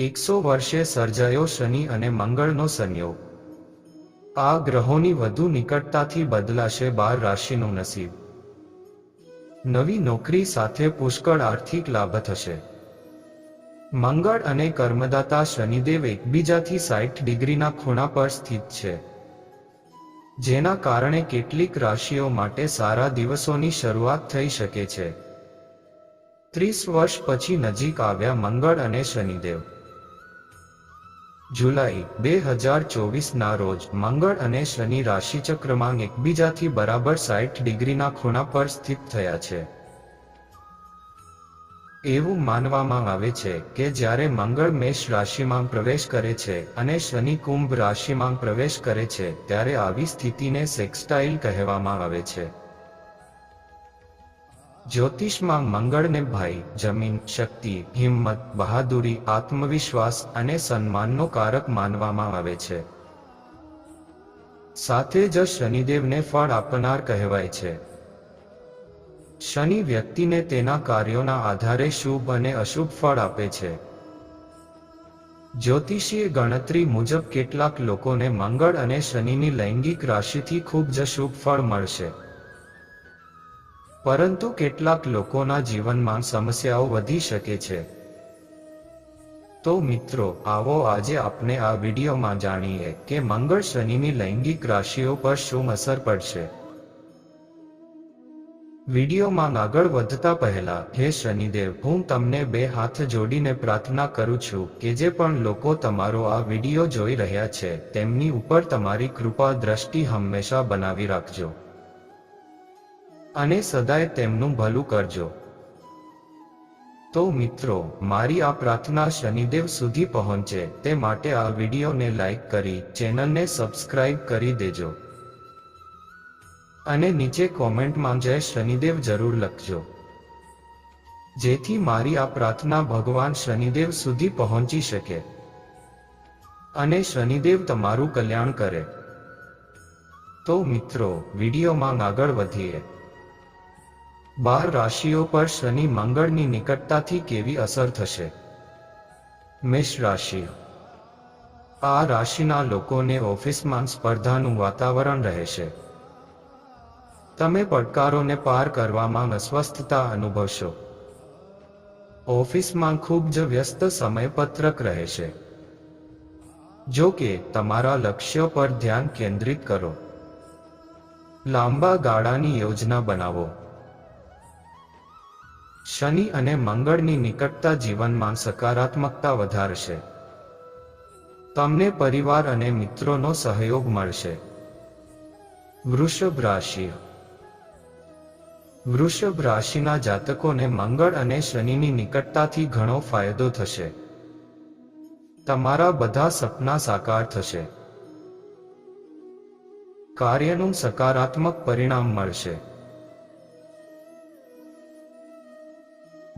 એકસો વર્ષે સર્જાયો શનિ અને મંગળનો સંયોગ આ ગ્રહોની વધુ નિકટતાથી બદલાશે બાર રાશિનું નસીબ. નવી નોકરી સાથે પુષ્કળ આર્થિક લાભ થશે. મંગળ અને કર્મદાતા શનિદેવ એકબીજાથી સાઠ ડિગ્રીના ખૂણા પર સ્થિત છે. જેના કારણે કેટલીક રાશિઓ માટે સારા દિવસોની શરૂઆત થઈ શકે છે. ત્રીસ વર્ષ પછી નજીક આવ્યા મંગળ અને શનિદેવ. જુલાઈ, બે હજાર ચોવીસના રોજ મંગળ અને શનિ રાશિચક્રમાં એકબીજાથી બરાબર સાઠ ડિગ્રીના ખૂણા પર સ્થિત થયા છે. એવું માનવામાં આવે છે કે જ્યારે મંગળ મેષ રાશિમાં પ્રવેશ કરે છે અને શનિ કુંભ રાશિમાં પ્રવેશ કરે છે, ત્યારે આવી સ્થિતિને સેક્સટાઇલ કહેવામાં આવે છે. જ્યોતિષમાં મંગળને ભાઈ જમીન, શક્તિ, હિંમત, બહાદુરી, આત્મવિશ્વાસ અને સન્માનનો કારક માનવામાં આવે છે. સાથે જ શનિદેવને ફળ આપનાર કહેવાય છે. શનિ વ્યક્તિને તેના કાર્યોના આધારે શુભ અને અશુભ ફળ આપે છે. જ્યોતિષીય ગણતરી મુજબ કેટલાક લોકોને મંગળ અને શનિની લૈંગિક રાશિથી ખૂબ જ શુભ ફળ મળશે. પરંતુ કેટલાક લોકોના જીવનમાં સમસ્યાઓ વધી શકે છે. તો મિત્રો, આવો આજે આપણે આ વિડીયોમાં જાણીએ કે મંગળ શનિની લૈંગિક રાશિઓ પર શું અસર પડશે. વિડીયોમાં આગળ વધતા પહેલા, હે શનિદેવ, હું તમને બે હાથ જોડીને પ્રાર્થના કરું છું કે જે પણ લોકો તમારો આ વીડિયો જોઈ રહ્યા છે, તેમની ઉપર તમારી કૃપા દ્રષ્ટિ હંમેશા બનાવી રાખજો. અને સદાય તેમનું ભલું કરજો. તો મિત્રો, મારી આ પ્રાર્થના શનિદેવ સુધી પહોંચે તે માટે આ વિડીયોને લાઈક કરી, ચેનલને સબસ્ક્રાઇબ કરી દેજો. અને નીચે કોમેન્ટમાં જય શનિદેવ જરૂર લખજો. જેથી મારી આ પ્રાર્થના ભગવાન શનિદેવ સુધી પહોંચી શકે. અને શનિદેવ તમારું કલ્યાણ કરે. તો મિત્રો, વિડીયોમાં આગળ વધીએ. બાર રાશિઓ પર શનિ મંગળની નિકટતાથી કેવી અસર થશે? મેષ રાશિ. આ રાશિના લોકોને ઓફિસમાં સ્પર્ધાનું વાતાવરણ રહેશે. તમે પડકારોને પાર કરવામાં અસ્વસ્થતા અનુભવશો. ઓફિસમાં ખૂબ જ વ્યસ્ત સમયપત્રક રહેશે. જો કે, તમારા લક્ષ્યો પર ધ્યાન કેન્દ્રિત કરો. લાંબા ગાળાની યોજના બનાવો. શનિ અને મંગળની નિકટતા જીવનમાં સકારાત્મકતા વધારશે. તમને પરિવાર અને મિત્રોનો સહયોગ મળશે. વૃષભ રાશિ. વૃષભ રાશિના જાતકોને મંગળ અને શનિની નિકટતાથી ઘણો ફાયદો થશે. તમારા બધા સપના સાકાર થશે. કાર્યનું સકારાત્મક પરિણામ મળશે.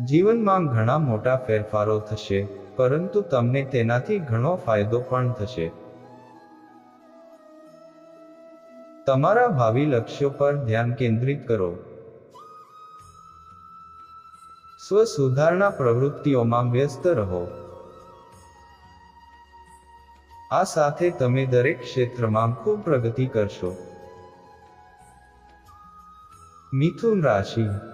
જીવનમાં ઘણા મોટા ફેરફારો થશે, પરંતુ તમને તેનાથી ઘણો ફાયદો પણ થશે. તમારા ભાવિ લક્ષ્યો પર ધ્યાન કેન્દ્રિત કરો. સ્વ સુધારણા પ્રવૃત્તિઓમાં વ્યસ્ત રહો. આ સાથે તમે દરેક ક્ષેત્રમાં ખૂબ પ્રગતિ કરશો. મિથુન રાશિ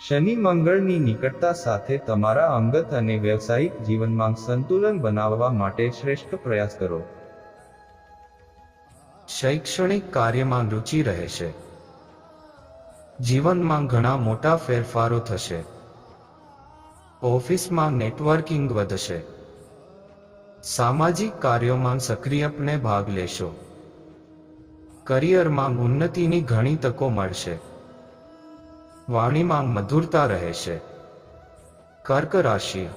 શનિ મંગળની નિકટતા સાથે તમારા અંગત અને વ્યવસાયિક જીવનમાં સંતુલન બનાવવા માટે શ્રેષ્ઠ પ્રયાસ કરો. શૈક્ષણિક કાર્યમાં રુચિ રહેશે જીવનમાં ઘણા મોટા ફેરફારો થશે. ઓફિસમાં નેટવર્કિંગ વધશે. સામાજિક કાર્યોમાં સક્રિયપણે ભાગ લેશો. કરિયરમાં ઉન્નતિની ઘણી તકો મળશે. વાણીમાં મધુરતા રહેશે કર્ક રાશિ.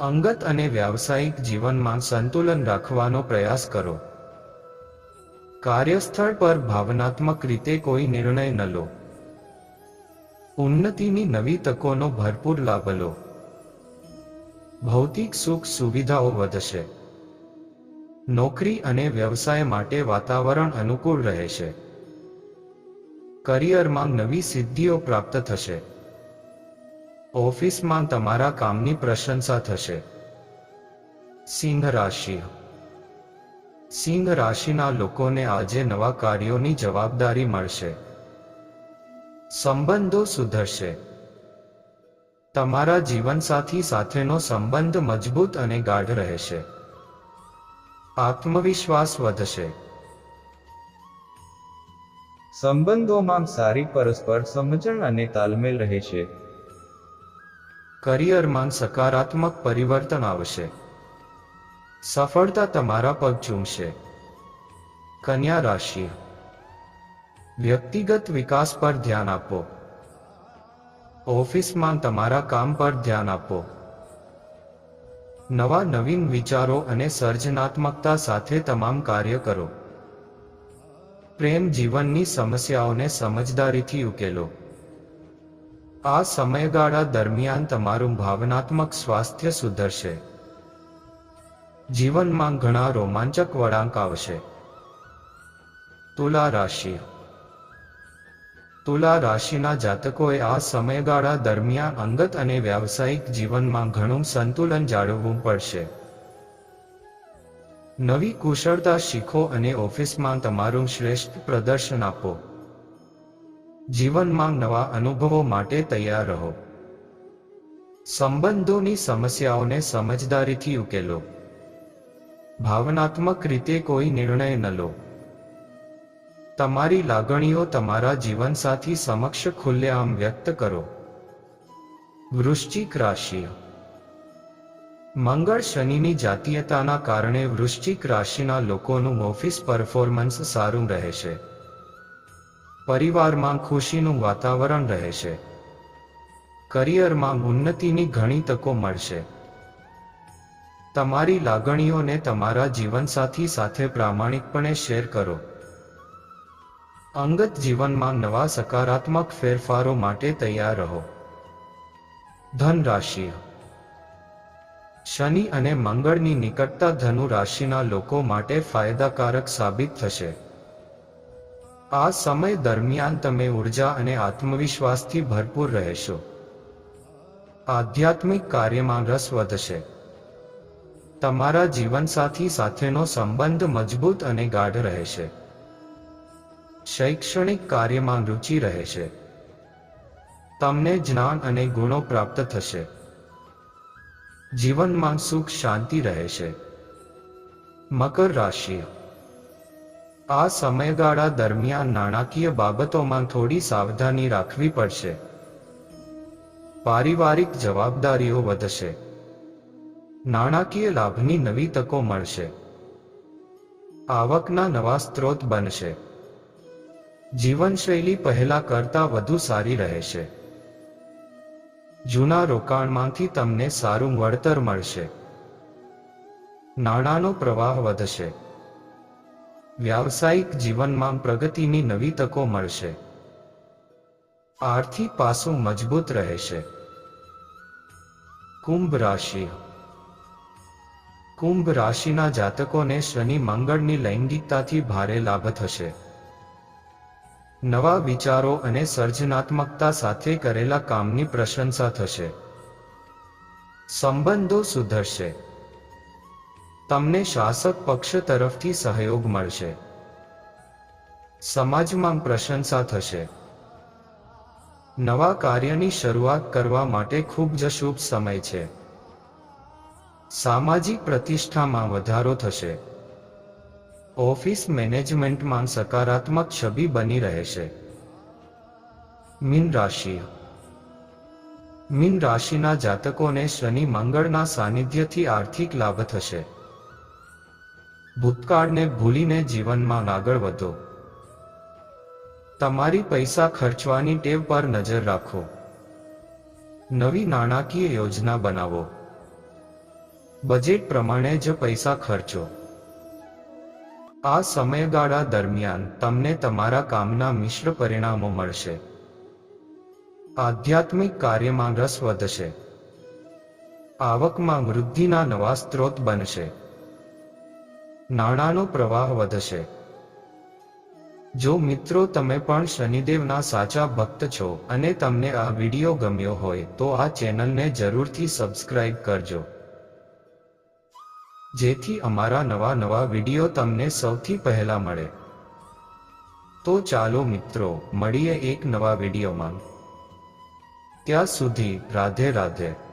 અંગત અને વ્યાવસાયિક જીવનમાં સંતુલન રાખવાનો પ્રયાસ કરો. કાર્યસ્થળ પર ભાવનાત્મક રીતે કોઈ નિર્ણય ન લો. ઉન્નતિની નવી તકોનો ભરપૂર લાભ લો. ભૌતિક સુખ સુવિધાઓ વધશે. નોકરી અને વ્યવસાય માટે વાતાવરણ અનુકૂળ રહેશે. કરિયરમાં નવી સિદ્ધિઓ પ્રાપ્ત થશે. ઓફિસમાં તમારા કામની પ્રશંસા થશે. સિંહ રાશિ. સિંહ રાશિના લોકોને આજે નવા કાર્યોની જવાબદારી મળશે. સંબંધો સુધરશે. તમારા જીવનસાથી સાથેનો સંબંધ મજબૂત અને ગાઢ રહેશે. આત્મવિશ્વાસ વધશે. સંબંધોમાં સારી પરસ્પર સમજણ અને તાલમેલ રહેશે કરિયરમાં સકારાત્મક પરિવર્તન આવશે. સફળતા તમારા પગ ચૂમશે. કન્યા રાશિ. વ્યક્તિગત વિકાસ પર ધ્યાન આપો. ઓફિસમાં તમારા કામ પર ધ્યાન આપો. નવા નવીન વિચારો અને સર્જનાત્મકતા સાથે તમામ કાર્ય કરો. પ્રેમ જીવનની સમસ્યાઓને સમજદારીથી ઉકેલો. આ સમયગાળા દરમિયાન તમારું ભાવનાત્મક સ્વાસ્થ્ય સુધરશે. જીવનમાં ઘણા રોમાંચક વળાંક આવશે. તુલા રાશિ. તુલા રાશિના જાતકોએ આ સમયગાળા દરમિયાન અંગત અને વ્યાવસાયિક જીવનમાં ઘણું સંતુલન જાળવવું પડશે. નવી કુશળતા શીખો અને ઓફિસમાં તમારું શ્રેષ્ઠ પ્રદર્શન આપો. જીવનમાં નવા અનુભવો માટે તૈયાર રહો. સંબંધોની સમસ્યાઓને સમજદારીથી ઉકેલો. ભાવનાત્મક રીતે કોઈ નિર્ણય ન લો. તમારી લાગણીઓ તમારા જીવનસાથી સમક્ષ ખુલ્લેઆમ વ્યક્ત કરો. વૃશ્ચિક રાશિ મંગળ શનિની જાતીયતાના કારણે વૃશ્ચિક રાશિના લોકોનું ઓફિસ પરફોર્મન્સ સારું રહેશે. પરિવારમાં ખુશીનું વાતાવરણ રહેશે. કરિયરમાં ઉન્નતિની ઘણી તકો મળશે. તમારી લાગણીઓને તમારા જીવનસાથી સાથે પ્રામાણિકપણે શેર કરો. અંગત જીવનમાં નવા સકારાત્મક ફેરફારો માટે તૈયાર રહો. ધન રાશિ શનિ અને મંગળની નિકટતા ધનુ રાશિના લોકો માટે ફાયદાકારક સાબિત થશે. આ સમય દરમિયાન તમે ઊર્જા અને આત્મવિશ્વાસથી ભરપૂર રહેશો. આધ્યાત્મિક કાર્યમાં રસ વધશે. તમારા જીવનસાથી સાથેનો સંબંધ મજબૂત અને ગાઢ રહેશે. શૈક્ષણિક કાર્યમાં રુચિ રહેશે. તમને જ્ઞાન અને ગુણો પ્રાપ્ત થશે. જીવનમાં સુખ શાંતિ રહેશે મકર રાશિ. આ સમયગાળા દરમિયાન નાણાકીય બાબતોમાં થોડી સાવધાની રાખવી પડશે. પારિવારિક જવાબદારીઓ વધશે. નાણાકીય લાભની નવી તકો મળશે. આવકના નવા સ્ત્રોત બનશે. જીવનશૈલી પહેલા કરતા વધુ સારી રહેશે. જૂના રોકાણમાંથી તમને સારું વળતર મળશે. નાણાંનો પ્રવાહ વધશે. વ્યાવસાયિક જીવનમાં પ્રગતિની નવી તકો મળશે. આર્થિક પાસું મજબૂત રહેશે. કુંભ રાશિ. કુંભ રાશિના જાતકોને શનિ મંગળની લૈંગિકતાથી ભારે લાભ થશે. નવા વિચારો અને સર્જનાત્મકતા સાથે કરેલા કામની પ્રશંસા થશે. સંબંધો સુધરશે. તમને શાસક પક્ષ તરફથી સહયોગ મળશે. સમાજમાં પ્રશંસા થશે. નવા કાર્યની શરૂઆત કરવા માટે ખૂબ જ શુભ સમય છે. સામાજિક પ્રતિષ્ઠામાં વધારો થશે. ઓફિસ મેનેજમેન્ટમાં સકારાત્મક છબી બની રહેશે. મીન રાશિ. મીન રાશિના જાતકોને શનિ મંગળના સાનિધ્યથી આર્થિક લાભ થશે. ભૂતકાળને ભૂલીને જીવનમાં આગળ વધો. તમારી પૈસા ખર્ચવાની ટેવ પર નજર રાખો. નવી નાણાકીય યોજના બનાવો. બજેટ પ્રમાણે જ પૈસા ખર્ચો. આ સમયગાળા દરમિયાન તમને તમારા કામના મિશ્ર પરિણામો મળશે. આધ્યાત્મિક કાર્યમાં રસ વધશે. આવકમાં વૃદ્ધિના નવા સ્ત્રોત બનશે. નાણાંનો પ્રવાહ વધશે. જો મિત્રો તમે પણ શનિદેવના સાચા ભક્ત છો અને તમને આ વીડિયો ગમ્યો હોય તો આ ચેનલને જરૂરથી સબસ્ક્રાઇબ કરજો. જેથી અમારા નવા નવા વીડિયો તમને સૌથી પહેલા મળે. તો ચાલો મિત્રો, મળીએ એક નવા વિડીયોમાં. ત્યાં સુધી રાધે રાધે.